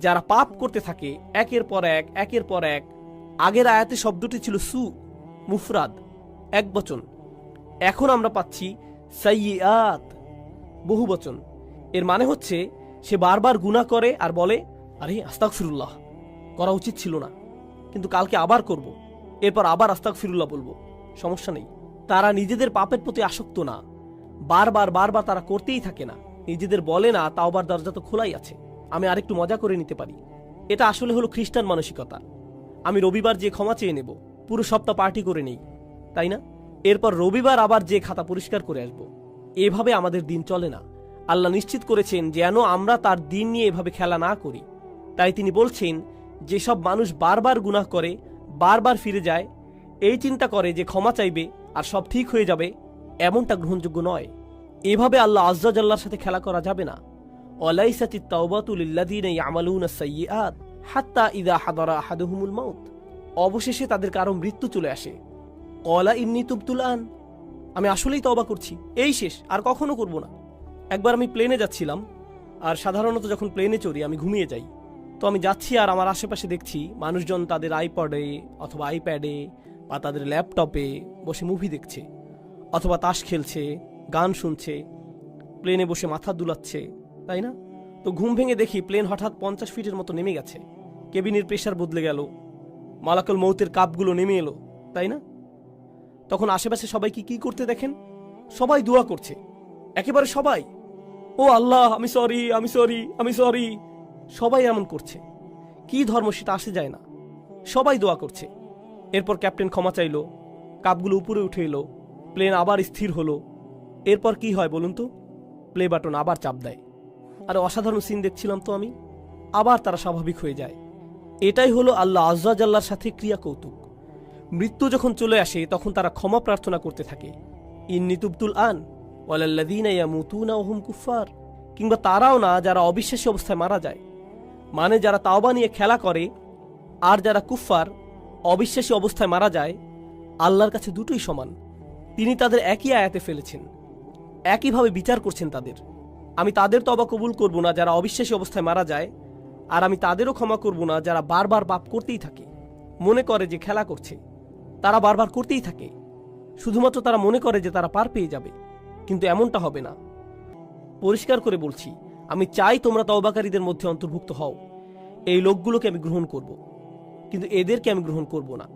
যারা পাপ করতে থাকে, একের পর এক, একের পর এক। আগের আয়াতে শব্দটি ছিল সু, মুফরাদ, এক বচন। এখন আমরা পাচ্ছি সাইয়াত বহু বচন। এর মানে হচ্ছে, সে বারবার গুনাহ করে আর বলে, আরে আস্তাক ফিরুল্লাহ করা উচিত ছিল না। কিন্তু কালকে আবার করব। এরপর আবার আস্তাক ফিরুল্লাহ বলব। সমস্যা নেই। তারা নিজেদের পাপের প্রতি আসক্ত না। বারবার বারবার তারা করতেই থাকে না। নিজেদের বলে না, তাওবার দরজা তো খোলাই আছে। আমি আরেকটু মজা করে নিতে পারি। এটা আসলে হলো খ্রিস্টান মানসিকতা। আমি রবিবার যে ক্ষমা চেয়ে নেব, পুরো সপ্তাহ পার্টি করে নেই, তাই না? এরপর রবিবার আবার যে খাতা পরিষ্কার করে আসব। এভাবে আমাদের দিন চলে না। আল্লাহ নিশ্চিত করেছেন যেন আমরা তার দিন নিয়ে এভাবে খেলা না করি। তাই তিনি বলছেন, যেসব মানুষ বারবার গুনাহ করে, বারবার ফিরে যায়, এই চিন্তা করে যে ক্ষমা চাইবে আর সব ঠিক হয়ে যাবে, এমনটা গ্রহণযোগ্য নয়। এভাবে আল্লাহ আজ্জাল্লাহর সাথে খেলা করা যাবে না। অলাইসাতি তাওবাতুলিল্লাযীনা ইয়ামালুনা সাইয়্যাত হাত্তা ইদা হাদারা আহাদুহুমুল মাউত। অবশেষে তাদের কারও মৃত্যু চলে আসে। কলা ইন্নি তুবতুল আন। আমি আসলেই তওবা করছি। এই শেষ, আর কখনো করব না। একবার আমি প্লেনে যাচ্ছিলাম, আর সাধারণত যখন প্লেনে চড়ি, আমি ঘুমিয়ে যাই। তো আমি যাচ্ছি আর আমার আশেপাশে দেখছি মানুষজন তাদের আইপডে অথবা আইপ্যাডে বা তাদের ল্যাপটপে বসে মুভি দেখছে, অথবা তাস খেলছে, গান শুনছে, প্লেনে বসে মাথা দুলাচ্ছে তাই না? তো ঘুম ভেঙে দেখি প্লেন হঠাৎ পঞ্চাশ ফিটের মতো নেমে গেছে। কেবিনের প্রেশার বদলে গেল। মালাকল মৌতের কাপগুলো নেমে এলো, তাই না? তখন আশেপাশে সবাই কি কি করতে দেখেন? সবাই দোয়া করছে। একেবারে সবাই। ও আল্লাহ, আমি সরি আমি সরি আমি সরি সবাই এমন করছে। কি ধর্ম সেটা আসে যায় না। সবাই দোয়া করছে। এরপর ক্যাপ্টেন ক্ষমা চাইলো। কাপগুলো উপরে উঠে এলো। প্লেন আবার স্থির হলো। এরপর কি হয় বলুন তো? প্লে বাটন আবার চাপ দেয়। আর অসাধারণ সিন দেখছিলাম তো আমি। আবার তারা স্বাভাবিক হয়ে যায়। এটাই হলো আল্লাহ আজ্লার সাথে ক্রিয়া কৌতুক মৃত্যু যখন চলে আসে, তখন তারা ক্ষমা প্রার্থনা করতে থাকে। ইন্নি তুবতুল আন, ওয়ালাল্লাযীনা ইয়ামুতুনা ওয়া হুম কুফার কিংবা তারাও না, যারা অবিশ্বাসী অবস্থায় মারা যায়। মানে যারা তাওবা নিয়ে খেলা করে, আর যারা কুফফার, অবিশ্বাসী অবস্থায় মারা যায়, আল্লাহর কাছে দুটোই সমান। তিনি তাদের একই আয়াতে ফেলেছেন। একইভাবে বিচার করছেন তাদের। আমি তাদের তবা কবুল করব না যারা অবিশ্বাসী অবস্থায় মারা যায়, আর আমি তাদেরও ক্ষমা করব না যারা বারবার পাপ করতেই থাকে। মনে করে যে খেলা করছে, তারা বারবার করতেই থাকে। শুধুমাত্র তারা মনে করে যে তারা পার পেয়ে যাবে, কিন্তু এমনটা হবে না। পরিষ্কার করে বলছি, আমি চাই তোমরা তওবাকারীদের মধ্যে অন্তর্ভুক্ত হও। এই লোকগুলোকে আমি গ্রহণ করব, কিন্তু এদেরকে আমি গ্রহণ করব না।